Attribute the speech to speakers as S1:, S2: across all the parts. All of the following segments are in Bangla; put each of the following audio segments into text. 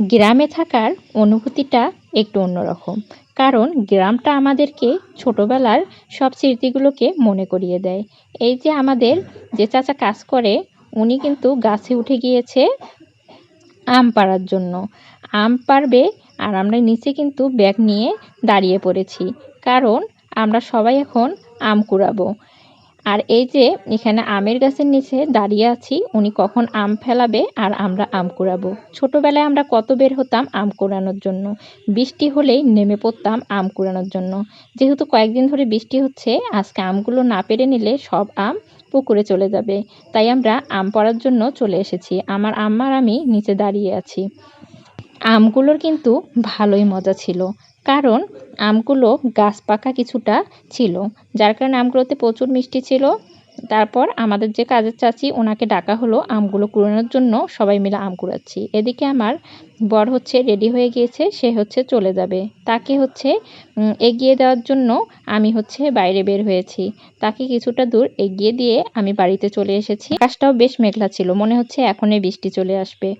S1: গ্রামে থাকার অনুভূতিটা একটু অন্যরকম। কারণ গ্রামটা আমাদেরকে ছোটোবেলার সব স্মৃতিগুলোকে মনে করিয়ে দেয়। এই যে আমাদের যে চাচা কাজ করে, উনি কিন্তু গাছে উঠে গিয়েছে আম পাড়ার জন্য। আম পারবে আর আমরা নিচে কিন্তু ব্যাগ নিয়ে দাঁড়িয়ে পড়েছি। কারণ আমরা সবাই এখন আম কুড়াবো। আর এই যে এখানে আমের গাছের নিচে দাঁড়িয়ে আছি, উনি কখন আম ফেলাবে আর আমরা আম কুড়াবো। ছোটোবেলায় আমরা কত বের হতাম আম কুড়ানোর জন্য। বৃষ্টি হলেই নেমে পড়তাম আম কুড়ানোর জন্য। যেহেতু কয়েকদিন ধরে বৃষ্টি হচ্ছে, আজকে আমগুলো না পেরে নিলে সব আম পুকুরে চলে যাবে। তাই আমরা আম পড়ার জন্য চলে এসেছি। আমার আম্মার আমি নিচে দাঁড়িয়ে আছি। আমগুলোর কিন্তু ভালোই মজা ছিল। কারণ আমগুলো গাছ পাকা কিছুটা ছিল, যার কারণে আমগুলোতে প্রচুর মিষ্টি ছিল। তারপর আমাদের যে কাজের চাচি, ওনাকে ডাকা হলো আমগুলো কুড়ানোর জন্য, সবাই মিলে আম কুড়াচ্ছি। এদিকে আমার বর হচ্ছে রেডি হয়ে গিয়েছে, সে হচ্ছে চলে যাবে। তাকে হচ্ছে এগিয়ে দেওয়ার জন্য আমি হচ্ছে বাইরে বের হয়েছি। তাকে কিছুটা দূর এগিয়ে দিয়ে আমি বাড়িতে চলে এসেছি। আকাশটাও বেশ মেঘলা ছিল, মনে হচ্ছে এখনই বৃষ্টি চলে আসবে।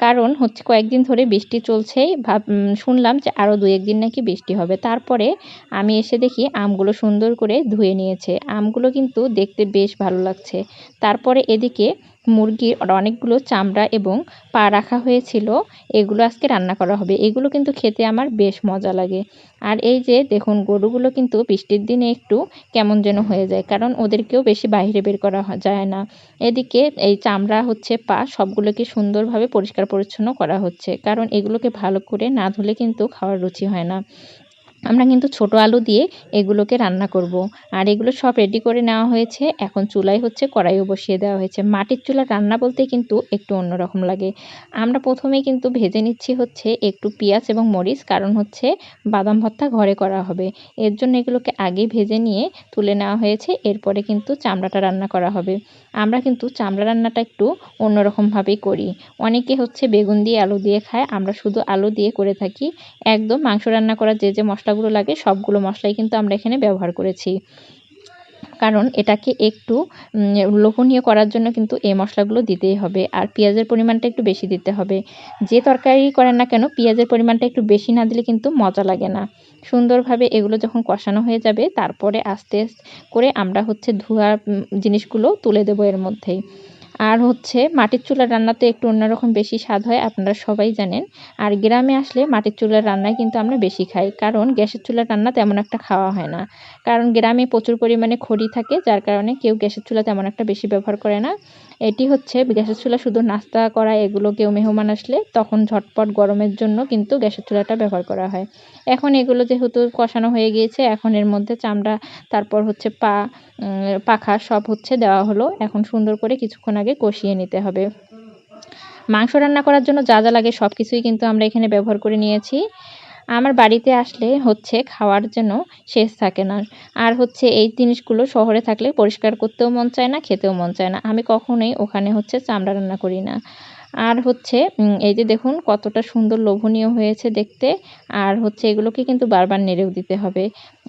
S1: কারণ হচ্ছে কয়েকদিন ধরে বৃষ্টি চলছে, ভাব শুনলাম যে আরও দু একদিন নাকি বৃষ্টি হবে। তারপরে আমি এসে দেখি আমগুলো সুন্দর করে ধুয়ে নিয়েছে। আমগুলো কিন্তু দেখতে বেশ ভালো লাগছে। তারপরে এদিকে মুরগির অনেকগুলো চামড়া এবং পা রাখা হয়েছিল। এগুলো আজকে রান্না করা হবে। এগুলো কিন্তু খেতে আমার বেশ মজা লাগে। আর এই যে, দেখুন, গরুগুলো কিন্তু বৃষ্টির দিনে একটু কেমন যেন হয়ে যায়, কারণ ওদেরকেও বেশি বাইরে বের করা যায় না। এদিকে এই চামড়া হচ্ছে, পা সবগুলোকে সুন্দরভাবে পরিষ্কার পরিচ্ছন্ন করা হচ্ছে, কারণ এগুলোকে ভালো করে না ধুলে কিন্তু খাওয়ার রুচি হয় না। আমরা কিন্তু ছোট আলু দিয়ে এগুলোকে রান্না করব। আর এগুলো সব রেডি করে নেওয়া হয়েছে। এখন চুলায় হচ্ছে কড়াইও বসিয়ে দেওয়া হয়েছে। মাটির চুলা রান্না বলতে কিন্তু একটু অন্যরকম লাগে। আমরা প্রথমে কিন্তু ভেজে নিচ্ছি হচ্ছে একটু পেঁয়াজ এবং মরিচ, কারণ হচ্ছে বাদাম ভর্তা ঘরে করা হবে। এর জন্য এগুলোকে আগে ভেজে নিয়ে তুলে নেওয়া হয়েছে। এরপরে কিন্তু চামড়াটা রান্না করা হবে। আমরা কিন্তু চামড়া রান্নাটা একটু অন্যরকমভাবেই করি। অনেকে হচ্ছে বেগুন দিয়ে আলু দিয়ে খায়। আমরা শুধু আলু দিয়ে করে থাকি। একদম মাংস রান্না করার যে যে মশলা মশলাগুলো লাগে, সবগুলো মশলাই কিন্তু আমরা এখানে ব্যবহার করেছি। কারণ এটাকে একটু লোভনীয় করার জন্য কিন্তু এই মশলাগুলো দিতেই হবে। আর পেঁয়াজের পরিমাণটা একটু বেশি দিতে হবে। যে তরকারি করেন না কেন, পেঁয়াজের পরিমাণটা একটু বেশি না দিলে কিন্তু মজা লাগে না। সুন্দরভাবে এগুলো যখন কষানো হয়ে যাবে, তারপরে আস্তে করে আমরা হচ্ছে ধোয়া জিনিসগুলো তুলে দেবো এর মধ্যেই। আর হচ্ছে মাটির চুলার রান্না তো একটু অন্যরকম বেশি স্বাদ হয়, আপনারা সবাই জানেন। আর গ্রামে আসলে মাটির চুলার রান্নাই কিন্তু আমরা বেশি খাই, কারণ গ্যাসের চুলার রান্না তেমন একটা খাওয়া হয় না। কারণ গ্রামে প্রচুর পরিমাণে খড়ি থাকে, যার কারণে কেউ গ্যাসের চুলা তেমন একটা বেশি ব্যবহার করে না। এটি হচ্ছে গ্যাসের চুলা শুধু নাস্তা করা এগুলো কেউ মেহমান আসলে তখন ঝটপট গরমের জন্য কিন্তু গ্যাসের চুলাটা ব্যবহার করা হয়। এখন এগুলো যেহেতু কষানো হয়ে গিয়েছে, এখন এর মধ্যে চামড়া, তারপর হচ্ছে পা পাখা সব হচ্ছে দেওয়া হলো। এখন সুন্দর করে কিছুক্ষণ আগে কষিয়ে নিতে হবে। মাংস রান্না করার জন্য যা যা লাগে সব কিছুই কিন্তু আমরা এখানে ব্যবহার করে নিয়েছি। আমার বাড়িতে আসলে হচ্ছে খাওয়ার জন্য শেষ থাকে না। আর হচ্ছে এই জিনিসগুলো শহরে থাকলে পরিষ্কার করতেও মন চায় না, খেতেও মন চায় না। আমি কখনোই ওখানে হচ্ছে চামড়া রান্না করি না। আর হচ্ছে এই যে দেখুন কতটা সুন্দর লোভনীয় হয়েছে দেখতে। আর হচ্ছে এগুলোকে কিন্তু বারবার নেড়েও দিতে হবে।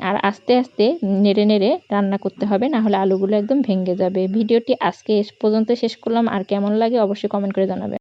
S1: আর আস্তে আস্তে নেড়ে নেড়ে রান্না করতে হবে, না হলে আলুগুলো একদম ভেঙে যাবে। ভিডিওটি আজকে এস পর্যন্ত শেষ করলাম। আর কেমন লাগে অবশ্যই কমেন্ট করে জানাবেন।